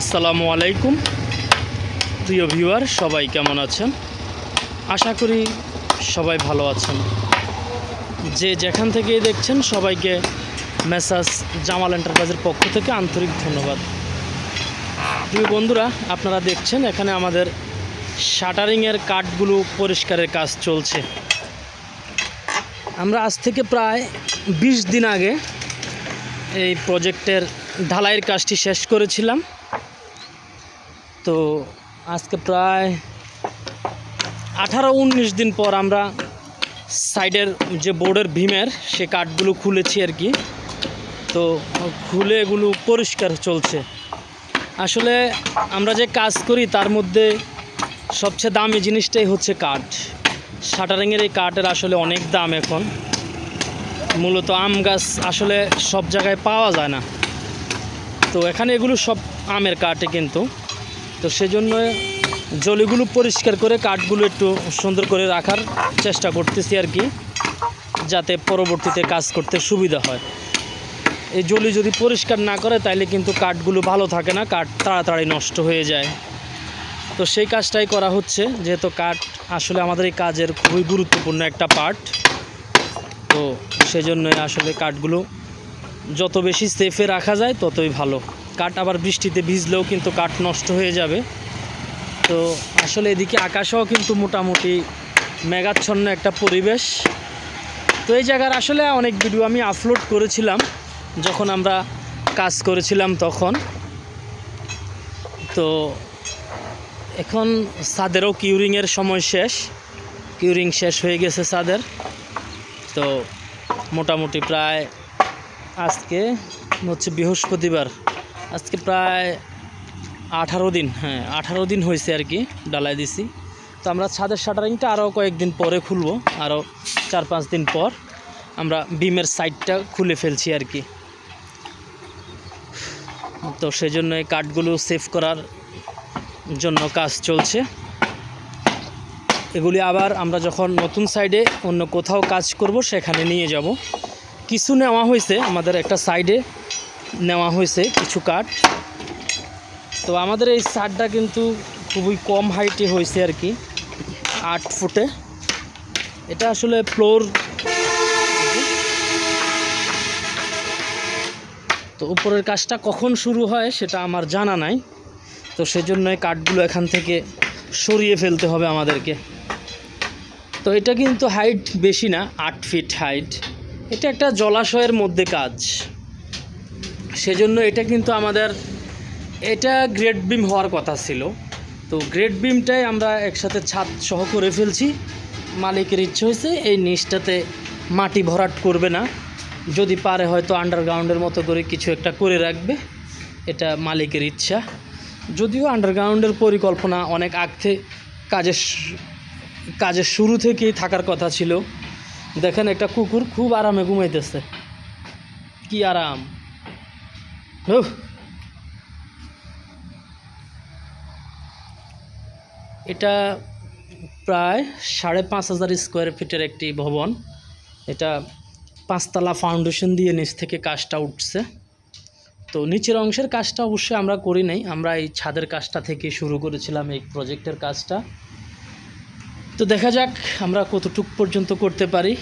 আসসালামু আলাইকুম। প্রিয় ভিউয়ার, সবাই কেমন আছেন? আশা করি সবাই ভালো আছেন। যে যেখান থেকেই দেখছেন, সবাইকে মেসাজ জামাল এন্টারপ্রাইজের পক্ষ থেকে আন্তরিক ধন্যবাদ। প্রিয় বন্ধুরা, আপনারা দেখছেন এখানে আমাদের শাটারিংয়ের কাঠগুলো পরিষ্কারের কাজ চলছে। আমরা আজ থেকে প্রায় বিশ দিন আগে এই প্রজেক্টের ঢালাইয়ের কাজটি শেষ করেছিলাম। তো আজকে প্রায় আঠারো উনিশ দিন পর আমরা সাইডের যে বোর্ডের ভীমের সে কাঠগুলো খুলেছি আর কি। তো খুলে এগুলো পরিষ্কার চলছে। আসলে আমরা যে কাজ করি তার মধ্যে সবচেয়ে দামি জিনিসটাই হচ্ছে কাঠ। শাটারিংয়ের এই কাঠের আসলে অনেক দাম এখন। মূলত আম গাছ আসলে সব জায়গায় পাওয়া যায় না। তো এখানে এগুলো সব আমের কাঠে কিন্তু। তো সেজন্য জলিগুলো পরিষ্কার করে কাঠগুলো একটু সুন্দর করে রাখার চেষ্টা করতেছি আর কি, যাতে পরবর্তীতে কাজ করতে সুবিধা হয়। এই জলি যদি পরিষ্কার না করে, তাইলে কিন্তু কাঠগুলো ভালো থাকে না, কাঠ তাড়াতাড়ি নষ্ট হয়ে যায়। তো সেই কাজটাই করা হচ্ছে, যেহেতু কাঠ আসলে আমাদের এই কাজের খুবই গুরুত্বপূর্ণ একটা পার্ট। তো সেজন্যই আসলে কাঠগুলো যত বেশি সেফে রাখা যায়, ততই ভালো। কাঠ আবার বৃষ্টিতে ভিজলেও কিন্তু কাঠ নষ্ট হয়ে যাবে। তো আসলে এদিকে আকাশেও কিন্তু মোটামুটি মেঘাচ্ছন্ন একটা পরিবেশ। তো এই জায়গার আসলে অনেক ভিডিও আমি আপলোড করেছিলাম, যখন আমরা কাজ করেছিলাম তখন। তো এখন সাদেরও কিউরিংয়ের সময় শেষ। কিউরিং শেষ হয়ে গেছে সাদের। তো মোটামুটি প্রায় আজকে হচ্ছে বৃহস্পতিবার। আজকে প্রায় আঠারো দিন হ্যাঁ আঠারো দিন হয়েছে আর কি ডালাই দিছি। তো আমরা ছাদের শাটারিংটা আরও কয়েকদিন পরে খুলবো আরও চার পাঁচ দিন পর আমরা বিমের সাইডটা খুলে ফেলছি আর কি। তো সেই জন্য এই কাঠগুলো সেভ করার জন্য কাজ চলছে। এগুলি আবার আমরা যখন নতুন সাইডে অন্য কোথাও কাজ করব, সেখানে নিয়ে যাব। কিছু নেওয়া হয়েছে আমাদের একটা সাইডে। নেওয়া হয়েছে কিছু কাঠ। তো আমাদের এই সারটা কিন্তু খুবই কম হাইটে হয়েছে আর কি, আট ফুটে। এটা আসলে ফ্লোর। তো উপরের কাজটা কখন শুরু হয় সেটা আমার জানা নাই। তো সেজন্য কাঠগুলো এখান থেকে সরিয়ে ফেলতে হবে আমাদেরকে। তো এটা কিন্তু হাইট বেশি না, আট ফিট হাইট। এটা একটা জলাশয়ের মধ্যে কাজ। সেজন্য এটা কিন্তু আমাদের, এটা গ্রেড বিম হওয়ার কথা ছিল। তো গ্রেড বিমটাই আমরা একসাথে ছাদ সহ করে ফেলছি। মালিকের ইচ্ছে হয়েছে এই নিচটাতে মাটি ভরাট করবে না। যদি পারে হয়তো আন্ডারগ্রাউন্ডের মতো করে কিছু একটা করে রাখবে। এটা মালিকের ইচ্ছা। যদিও আন্ডারগ্রাউন্ডের পরিকল্পনা অনেক আগ থেকে কাজের কাজের শুরু থেকেই থাকার কথা ছিল। দেখেন একটা কুকুর খুব আরামে ঘুমাইতেছে। কি আরাম। এটা প্রায় সাড়ে পাঁচ হাজার স্কোয়ার ফিটের একটি ভবন। এটা পাঁচতলা ফাউন্ডেশন দিয়ে নিচ থেকে কাজটা উঠছে। তো নিচের অংশের কাজটা অবশ্যই আমরা করি নাই, আমরা এই ছাদের কাজটা থেকে শুরু করেছিলাম, এই প্রজেক্টের কাজটা। তো দেখা যাক আমরা কতটুক পর্যন্ত করতে পারি।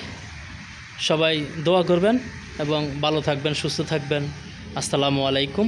সবাই দোয়া করবেন এবং ভালো থাকবেন, সুস্থ থাকবেন। আসসালামু আলাইকুম।